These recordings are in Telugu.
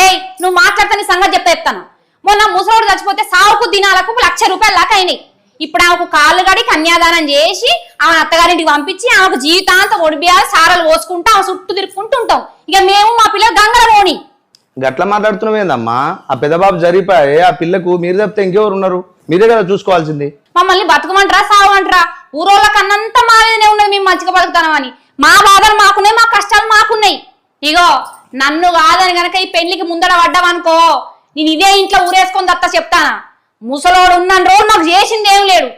ఏయ్ నువ్వు మాట్లాడితే నీ సంగతి చెప్తా చెప్తాను. మొన్న ముసలోడు చచ్చిపోతే సావుకు దినాలకు లక్ష రూపాయలు దాకా అయినాయి. ఇప్పుడు ఆమెకు కాళ్ళు గడి కన్యాదానం చేసి ఆమె అత్తగారింటికి పంపించి ఆమెకు జీవితాంతం ఒడిబియాలు సారలు పోసుకుంటూ ఆమె చుట్టూ తిరుక్కుంటూ ఉంటాం. ఇక మేము మా పిల్లలు గంగల పోని. గట్ల మాట్లాడుతున్నావు ఏందమ్మా? ఆ పెద్దబాబు జరిపాయి ఆ పిల్లకు మీరు తప్పితే ఇంకెవరు ఉన్నారు? మీరే కదా చూసుకోవాల్సింది. మమ్మల్ని బతుకమంటారా సావంటారా? ఊరోళ్ళ కన్నంత మా మీదనే ఉన్నది మేము మంచిగా బతుకుతామని మా బాధలు మాకున్నాయి మా కష్టాలు మాకున్నాయి. ఇగో నన్ను కాదని గనక ఈ పెళ్ళికి ముందడ పడ్డావనుకో నేను ఇదే ఇంట్లో ఊరేసుకొని దత్త చెప్తానా? ముసలోడు ఉన్న రోజు నాకు చేసింది ఏం లేడు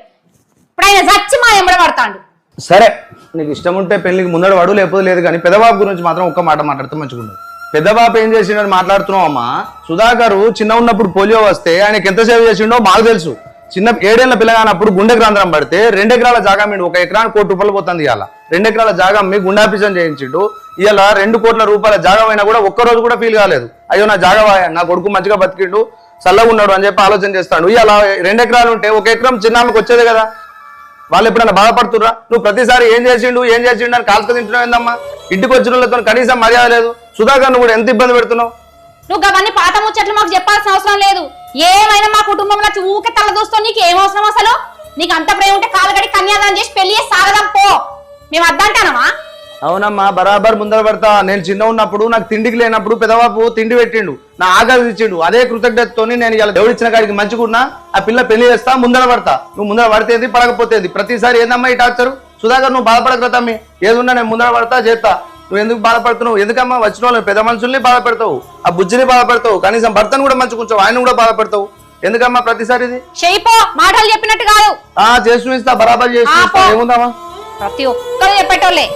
ఇప్పుడు ఆయన చచ్చి మా ఎంబడ పడతాడు. సరే నీకు ఇష్టం ఉంటే పెళ్ళికి ముందడ వాడు లేకపోతే లేదు కానీ పెద్దబాబు గురించి మాత్రం ఒక్క మాట మాట్లాడితే మంచిగా పెద్దబాబు ఏం చేసిండని మాట్లాడుతున్నావు అమ్మా? సుధాకర్ చిన్న ఉన్నప్పుడు పోలియో వస్తే ఆయనకి ఎంత సేవ చేసిండో మాకు తెలుసు. చిన్న ఏడేళ్ళ పిల్లగానప్పుడు గుండె గ్రాంధ్రం పడితే రెండు ఎకరాల జాగా మీద ఒక ఎకరానికి కోటి రూపాయలు పోతుంది ఇవాళ. రెండు ఎకరాల జాగా మీ గుండాపిసం చేయించిండు. ఇలా రెండు కోట్ల రూపాయల జాగా కూడా ఒక్క రోజు కూడా ఫీల్ కాలేదు. అయ్యో నా జాగవాయ నా కొడుకు మంచిగా బతికిండు చల్లగా ఉన్నాడు అని చెప్పి ఆలోచన చేస్తాడు. ఇలా రెండు ఎకరాలు ఉంటే ఒక ఎకరం చిన్నామకి వచ్చేది కదా. వాళ్ళు ఎప్పుడన్నా బాధపడుతుర్రా? నువ్వు ప్రతిసారి ఏం చేసిండు ఏం చేసిండు అని కాల్చుకు తింటున్నావు ఏందమ్మా? ఇంటికి వచ్చిన వాళ్ళతో కనీసం మర్యాద లేదు. సుధాకర్ నువ్వు కూడా ఎంత ఇబ్బంది పెడుతున్నావు? నువ్వు అవన్నీ పాత ముచ్చట్లు మాకు చెప్పాల్సిన అవసరం లేదు. ఏమైనా మా కుటుంబంలో వచ్చి ఊకే తల దూస్తావు నీకు ఏం అవసరం అసలు? నీకు అంత ప్రేమ ఉంటే కాలగడి కన్యాదానం చేసి పెళ్ళి చేసి సాగదాం పో. మేము అద్దంటానమా? అవునమ్మా బరాబర్ ముందర పడతా. నేను చిన్న ఉన్నప్పుడు నాకు తిండికి లేనప్పుడు పెదవాపు తిండి పెట్టిండు. నా ఆకలి ఇచ్చిండు. అదే కృతజ్ఞతతోని నేను ఇలా దేవుడిచ్చిన కాడికి మంచిగున్నా ఆ పిల్ల పెళ్ళి చేస్తా ముందర పడతా. నువ్వు ముందర పడితేది పడకపోతేది ప్రతిసారి ఏందమ్మా ఈ టార్చరు? సుధాకర్ నువ్వు బాధపడక తమ్మి ఏదున్నా నేను ముందర పడతా చేస్తా. నువ్వు ఎందుకు బాధపడుతున్నావు? ఎందుకమ్మా వచ్చిన వాళ్ళని? పెద్ద మనుషుల్ని బాధ పెడతావు ఆ బుజ్జిని బాధ పెడతావు కనీసం భర్తను కూడా మంచుకుంటావు ఆయన కూడా బాధ పెడతావు ఎందుకమ్మా ప్రతిసారి ఇది? మాటలు చెప్పినట్టు కాదు. ఆ చేసి బరాబర్ చేసి. ఏముందమ్మా? ప్రతి ఒక్కరు చెప్పేటోళ్ళే.